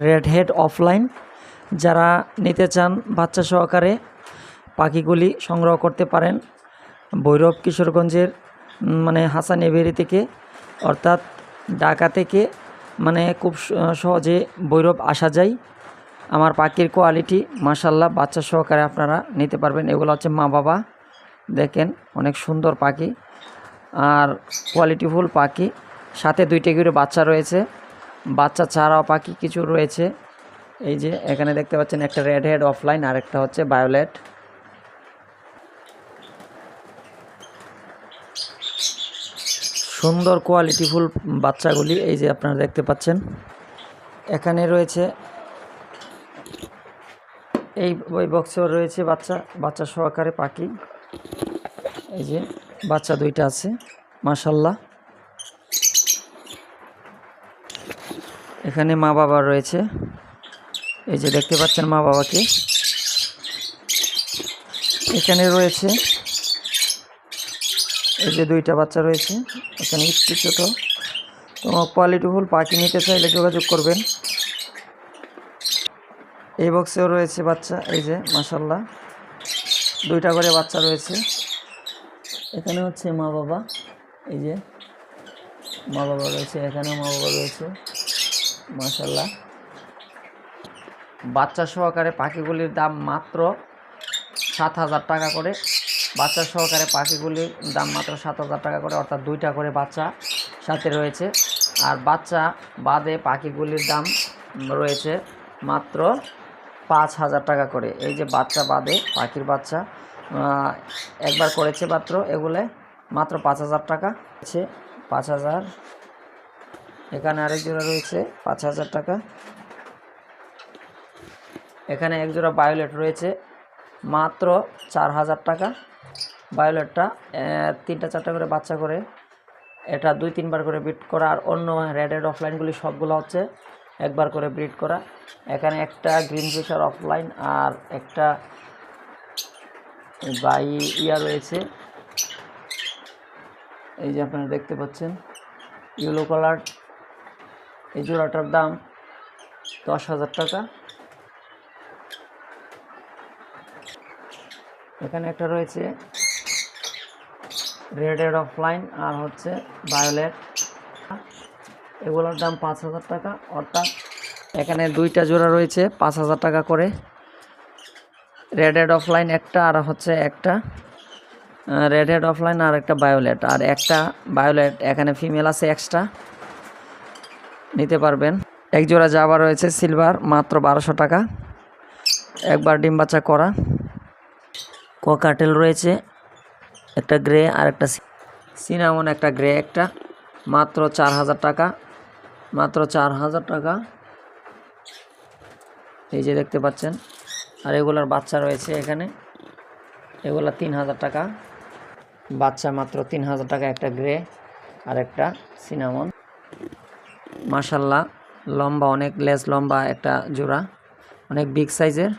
Red head offline যারা নিতে চান বাচ্চা সহকারে পাখিগুলি সংগ্রহ করতে পারেন ভৈরব কিশোরগঞ্জের মানে হাসান এভেরি থেকে, অর্থাৎ ঢাকা থেকে মানে খুব সহজে ভৈরব আসা যায়। আমার পাখির কোয়ালিটি মাসাল্লাহ বাচ্চা সহকারে আপনারা নিতে পারবেন। এগুলো হচ্ছে মা বাবা। দেখেন অনেক সুন্দর পাখি। আর কোয়ালিটিফুল পাখি। সাথে দুইটা করে বাচ্চা রয়েছে। বাচ্চা ছাড়াও পাখি কিছু রয়েছে। এই যে, এখানে দেখতে পাচ্ছেন একটা রেড হেড অফলাইন আর একটা হচ্ছে বায়োলেট সুন্দর কোয়ালিটিফুল বাচ্চাগুলি, এই যে আপনারা দেখতে পাচ্ছেন। এখানে রয়েছে, এই, ওই বক্সেও রয়েছে বাচ্চা বাচ্চা সহকারে পাখি। এই যে, বাচ্চা দুইটা আছে মাশাল্লাহ এখানে মা বাবা রয়েছে। এই যে দেখতে পাচ্ছেন মা বাবাকে। এখানে রয়েছে, এই যে দুইটা বাচ্চা রয়েছে, এখানে একটু ছোট। তো কোয়ালিটিফুল পাখি নিতে চাইলে যোগাযোগ করবেন। এই বক্সেও রয়েছে বাচ্চা, এই যে মাসাল্লাহ দুইটা করে বাচ্চা রয়েছে। এখানে হচ্ছে মা বাবা, এই যে, মা বাবা রয়েছে, এখানেও মা বাবা রয়েছে। মাসাল্লাহ বাচ্চা সহকারে পাখিগুলির দাম মাত্র সাত হাজার টাকা করে। বাচ্চা সহকারে পাখিগুলির দাম মাত্র সাত হাজার টাকা করে, অর্থাৎ দুইটা করে বাচ্চা সাথে রয়েছে। আর বাচ্চা বাদে পাখিগুলির দাম রয়েছে মাত্র পাঁচ হাজার টাকা করে। এই যে বাচ্চা বাদে পাখির বাচ্চা একবার করেছে মাত্র, এগুলো মাত্র পাঁচ হাজার টাকা। পাঁচ হাজার এখানে আরেক জোড়া রয়েছে, পাঁচ হাজার টাকা। এখানে এক জোড়া বায়োলেট রয়েছে, মাত্র চার হাজার টাকা। বায়োলেটটা তিনটা চারটা করে বাচ্চা করে, এটা দুই তিনবার করে ব্রিড করা, আর অন্য রেডেড অফলাইনগুলি সবগুলো হচ্ছে একবার করে ব্রিড করা। এখানে একটা গ্রিন ফিশার অফলাইন আর একটা বাই ইয়া রয়েছে। এই যে আপনারা দেখতে পাচ্ছেন ইয়েলো কালার এই জোড়াটার দাম দশ হাজার টাকা। এখানে একটা রয়েছে রেড রেডেড অফলাইন আর হচ্ছে বায়োলেট এগুলোর দাম পাঁচ হাজার টাকা, অর্থাৎ এখানে দুইটা জোড়া রয়েছে পাঁচ হাজার টাকা করে। রেড রেডেড অফলাইন একটা আর হচ্ছে একটা। রেডেড অফলাইন আর একটা বায়োলেট আর একটা বায়োলেট এখানে ফিমেল আছে এক্সট্রা। নিতে পারবেন। এক জোড়া জাবা রয়েছে সিলভার মাত্র বারোশো টাকা। একবার ডিম বাচ্চা করা। কোকাটেল রয়েছে, একটা গ্রে আর একটা সিনামন একটা গ্রে একটা, মাত্র চার হাজার টাকা। মাত্র চার হাজার টাকা। এই যে দেখতে পাচ্ছেন, আর এগুলার বাচ্চা রয়েছে এখানে। এগুলা তিন হাজার টাকা। বাচ্চা মাত্র তিন হাজার টাকা, একটা গ্রে আর একটা সিনামন মাশাল্লাহ লম্বা অনেক লেস লম্বা একটা জোড়া অনেক বিগ সাইজের